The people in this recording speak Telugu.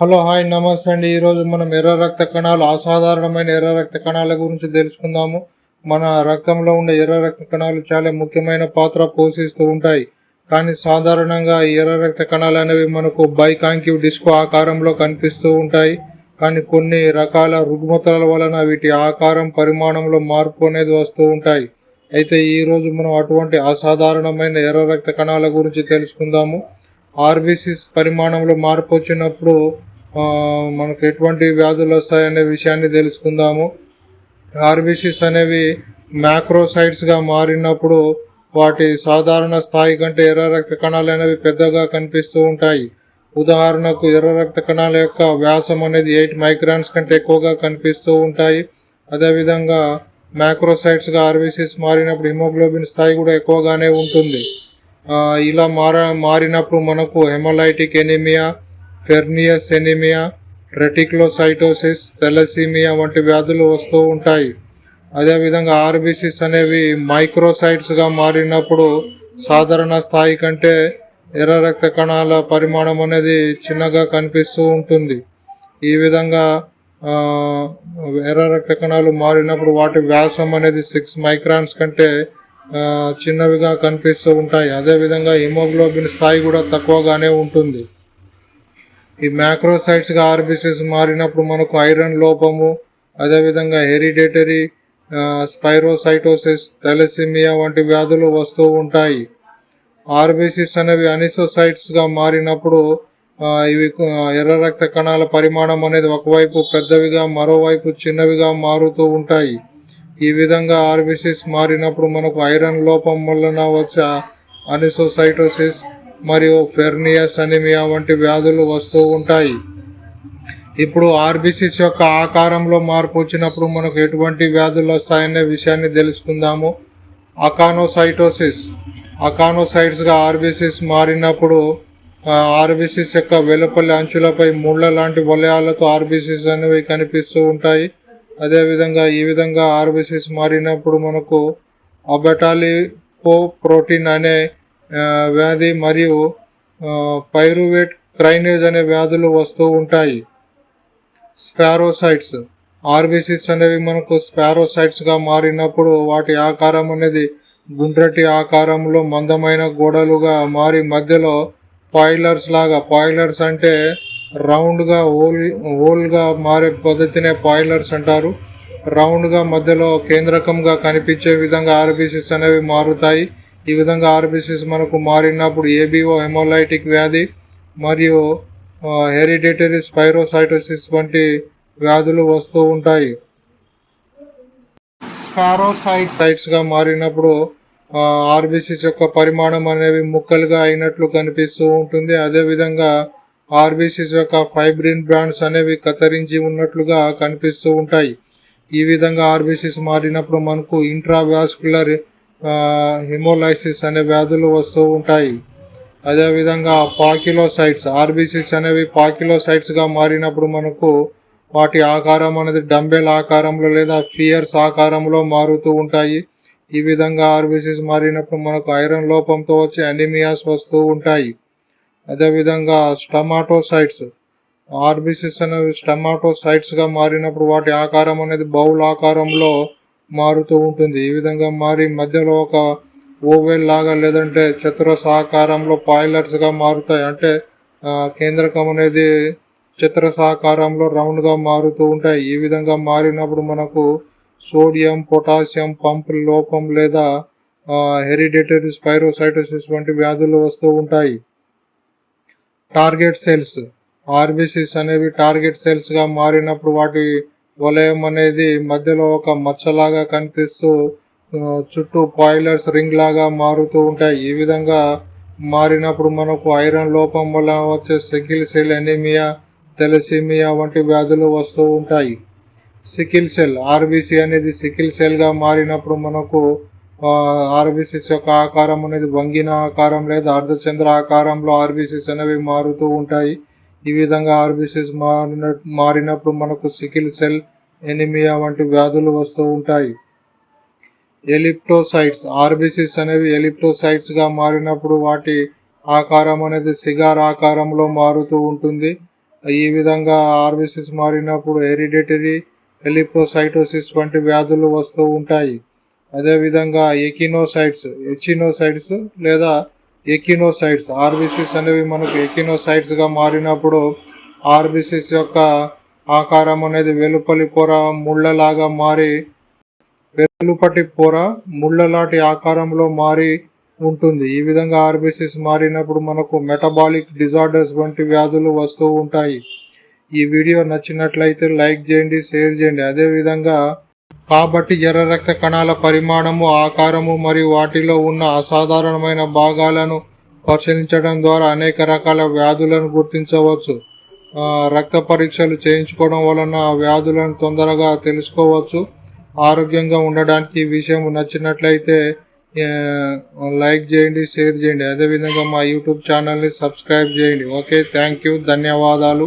హలో హాయ్ నమస్తే అండి. ఈరోజు మనం ఎర్ర రక్త కణాలు అసాధారణమైన ఎర్ర రక్త కణాల గురించి తెలుసుకుందాము. మన రక్తంలో ఉండే ఎర్ర రక్త కణాలు చాలా ముఖ్యమైన పాత్ర పోషిస్తూ ఉంటాయి. కానీ సాధారణంగా ఈ ఎర్ర రక్త కణాలు అనేవి మనకు బైకాంకివ్ డిస్కో ఆకారంలో కనిపిస్తూ ఉంటాయి. కానీ కొన్ని రకాల రుగ్మతల వలన వీటి ఆకారం పరిమాణంలో మార్పు అనేది వస్తూ ఉంటాయి. అయితే ఈరోజు మనం అటువంటి అసాధారణమైన ఎర్ర రక్త కణాల గురించి తెలుసుకుందాము. ఆర్బీసీస్ పరిమాణంలో మార్పు వచ్చినప్పుడు మనకు ఎటువంటి వ్యాధులు వస్తాయనే విషయాన్ని తెలుసుకుందాము. ఆర్బీసీస్ అనేవి మ్యాక్రోసైట్స్గా మారినప్పుడు వాటి సాధారణ స్థాయి కంటే ఎర్ర రక్త కణాలు అనేవి పెద్దగా కనిపిస్తూ ఉంటాయి. ఉదాహరణకు ఎర్ర రక్త కణాల యొక్క వ్యాసం అనేది ఎయిట్ మైక్రాన్స్ కంటే ఎక్కువగా కనిపిస్తూ ఉంటాయి. అదేవిధంగా మ్యాక్రోసైట్స్గా ఆర్బీసీస్ మారినప్పుడు హిమోగ్లోబిన్ స్థాయి కూడా ఎక్కువగానే ఉంటుంది. ఇలా మార మారినప్పుడు మనకు హెమలైటిక్ ఎనిమియా ఫెర్నియస్ ఎనిమియా రెటిక్లోసైటోసిస్ తెలసీమియా వంటి వ్యాధులు వస్తూ ఉంటాయి. అదేవిధంగా ఆర్బీసీస్ అనేవి మైక్రోసైట్స్గా మారినప్పుడు సాధారణ స్థాయి కంటే ఎర్ర రక్త కణాల పరిమాణం అనేది చిన్నగా కనిపిస్తూ ఉంటుంది. ఈ విధంగా ఎర్ర రక్త కణాలు మారినప్పుడు వాటి వ్యాసం అనేది సిక్స్ మైక్రాన్స్ కంటే చిన్నవిగా కనిపిస్తూ ఉంటాయి. అదేవిధంగా హిమోగ్లోబిన్ స్థాయి కూడా తక్కువగానే ఉంటుంది. ఈ మ్యాక్రోసైట్స్గా ఆర్బిసిస్ మారినప్పుడు మనకు ఐరన్ లోపము అదేవిధంగా హెరిడేటరీ స్పైరోసైటోసిస్ తెలసిమియా వంటి వ్యాధులు వస్తూ ఉంటాయి. ఆర్బిసిస్ అనేవి అనిసోసైట్స్గా మారినప్పుడు ఇవి ఎర్ర రక్త కణాల పరిమాణం అనేది ఒకవైపు పెద్దవిగా మరోవైపు చిన్నవిగా మారుతూ ఉంటాయి. ఈ విధంగా ఆర్బిసిస్ మారినప్పుడు మనకు ఐరన్ లోపం వలన వచ్చే అనిసోసైటోసిస్ మరియు ఫెర్నియస్ అనిమియా వంటి వ్యాధులు వస్తూ ఉంటాయి. ఇప్పుడు ఆర్బిసిస్ యొక్క ఆకారంలో మార్పు వచ్చినప్పుడు మనకు ఎటువంటి వ్యాధులు వస్తాయనే విషయాన్ని తెలుసుకుందాము. అకానోసైటోసిస్. అకానోసైట్స్గా ఆర్బిసిస్ మారినప్పుడు ఆర్బిసిస్ యొక్క వెలుపల్లి అంచులపై ముళ్ళ లాంటి వలయాలతో ఆర్బిసిస్ అనేవి కనిపిస్తూ ఉంటాయి. అదేవిధంగా ఈ విధంగా ఆర్బిసిస్ మారినప్పుడు మనకు అబటాలిపో ప్రోటీన్ అనే వ్యాధి మరియు పైరువేట్ క్రైనేజ్ అనే వ్యాధులు వస్తూ ఉంటాయి. స్పారోసైట్స్. ఆర్బిసిస్ అనేవి మనకు స్పారోసైట్స్గా మారినప్పుడు వాటి ఆకారం అనేది గుండ్రటి ఆకారంలో మందమైన గోడలుగా మారి మధ్యలో పాయిలర్స్ లాగా పాయిలర్స్ అంటే రౌండ్గా ఓల్ ఓల్గా మారే పద్ధతినే పాయిలర్స్ అంటారు. రౌండ్గా మధ్యలో కేంద్రకంగా కనిపించే విధంగా ఆర్బిసిస్ అనేవి మారుతాయి. ఈ విధంగా ఆర్బిసిస్ మనకు మారినప్పుడు ఏబిఓ హెమోలైటిక్ వ్యాధి మరియు హెరిడేటరీ స్పైరోసైటోసిస్ వంటి వ్యాధులు వస్తూ ఉంటాయి. స్పారోసైట్ మారినప్పుడు ఆర్బిసిస్ యొక్క పరిమాణం అనేవి ముక్కలుగా అయినట్లు కనిపిస్తూ ఉంటుంది. అదేవిధంగా ఆర్బిసిస్ యొక్క ఫైబ్రిన్ బ్రాండ్స్ అనేవి కత్తిరించి ఉన్నట్లుగా కనిపిస్తూ ఉంటాయి. ఈ విధంగా ఆర్బిసిస్ మారినప్పుడు మనకు ఇంట్రావాస్కులర్ హిమోలైసిస్ అనే వ్యాధులు వస్తూ ఉంటాయి. అదేవిధంగా పాకిలోసైట్స్ ఆర్బీసీస్ అనేవి పాకిలోసైట్స్గా మారినప్పుడు మనకు వాటి ఆకారం అనేది డంబెల్ ఆకారంలో లేదా ఫియర్స్ ఆకారంలో మారుతూ ఉంటాయి. ఈ విధంగా ఆర్బీసీస్ మారినప్పుడు మనకు ఐరన్ లోపంతో వచ్చే అనిమియాస్ వస్తూ ఉంటాయి. అదేవిధంగా స్టమాటోసైట్స్ ఆర్బీసీస్ అనేవి స్టమాటోసైట్స్గా మారినప్పుడు వాటి ఆకారం అనేది బౌల్ ఆకారంలో మారుతూ ఉంటుంది. ఈ విధంగా మారి మధ్యలో ఒక ఓవెల్ లాగా లేదంటే చతుర సహకారంలో పాయిలర్స్గా మారుతాయి. అంటే కేంద్రకం అనేది చతురసాకారంలో సహకారంలో రౌండ్గా మారుతూ ఉంటాయి. ఈ విధంగా మారినప్పుడు మనకు సోడియం పొటాషియం పంప్ లోపం లేదా హెరిడేటరీ స్పైరోసైటోసిస్ వంటి వ్యాధులు వస్తూ ఉంటాయి. టార్గెట్ సెల్స్ ఆర్బిసిస్ అనేవి టార్గెట్ సెల్స్గా మారినప్పుడు వాటి వలయం అనేది మధ్యలో ఒక మచ్చలాగా కనిపిస్తూ చుట్టూ పాయిలర్స్ రింగ్ లాగా మారుతూ ఉంటాయి. ఈ విధంగా మారినప్పుడు మనకు ఐరన్ లోపం వల్ల వచ్చే సికిల్ సెల్ ఎనీమియా తెలసిమియా వంటి వ్యాధులు వస్తూ ఉంటాయి. సికిల్ సెల్ ఆర్బీసీ అనేది సికిల్ సెల్గా మారినప్పుడు మనకు ఆర్బీసీస్ యొక్క ఆకారం అనేది వంగిన ఆకారం లేదా అర్ధచంద్ర ఆకారంలో ఆర్బీసీస్ అనేవి మారుతూ ఉంటాయి. ఈ విధంగా ఆర్బిసిస్ మారిన మారినప్పుడు మనకు సికిల్ సెల్ ఎనిమియా వంటి వ్యాధులు వస్తూ ఉంటాయి. ఎలిప్టోసైట్స్. ఆర్బిసిస్ అనేవి ఎలిప్టోసైట్స్గా మారినప్పుడు వాటి ఆకారం అనేది సిగార్ ఆకారంలో మారుతూ ఉంటుంది. ఈ విధంగా ఆర్బిసిస్ మారినప్పుడు హెరిడిటరీ ఎలిప్టోసైటోసిస్ వంటి వ్యాధులు వస్తూ ఉంటాయి. అదేవిధంగా ఎకినోసైట్స్ ఎచినోసైట్స్ లేదా ఎకినోసైట్స్ ఆర్బిసిస్ అనేవి మనకు ఎకినోసైట్స్గా మారినప్పుడు ఆర్బిసిస్ యొక్క ఆకారం అనేది వెలుపలి పొర ముళ్ళలాగా మారి వెలుపటి పొర ముళ్ళలాంటి ఆకారంలో మారి ఉంటుంది. ఈ విధంగా ఆర్బిసిస్ మారినప్పుడు మనకు మెటబాలిక్ డిజార్డర్స్ వంటి వ్యాధులు వస్తూ ఉంటాయి. ఈ వీడియో నచ్చినట్లయితే లైక్ చేయండి షేర్ చేయండి. అదేవిధంగా కాబట్టి ఎర్ర రక్త కణాల పరిమాణము ఆకారము మరియు వాటిలో ఉన్న అసాధారణమైన భాగాలను పరిశీలించడం ద్వారా అనేక రకాల వ్యాధులను గుర్తించవచ్చు. రక్త పరీక్షలు చేయించుకోవడం వలన వ్యాధులను తొందరగా తెలుసుకోవచ్చు. ఆరోగ్యంగా ఉండడానికి ఈ విషయం నచ్చినట్లయితే లైక్ చేయండి షేర్ చేయండి. అదేవిధంగా మా యూట్యూబ్ ఛానల్ని సబ్స్క్రైబ్ చేయండి. ఓకే థ్యాంక్ యూ ధన్యవాదాలు.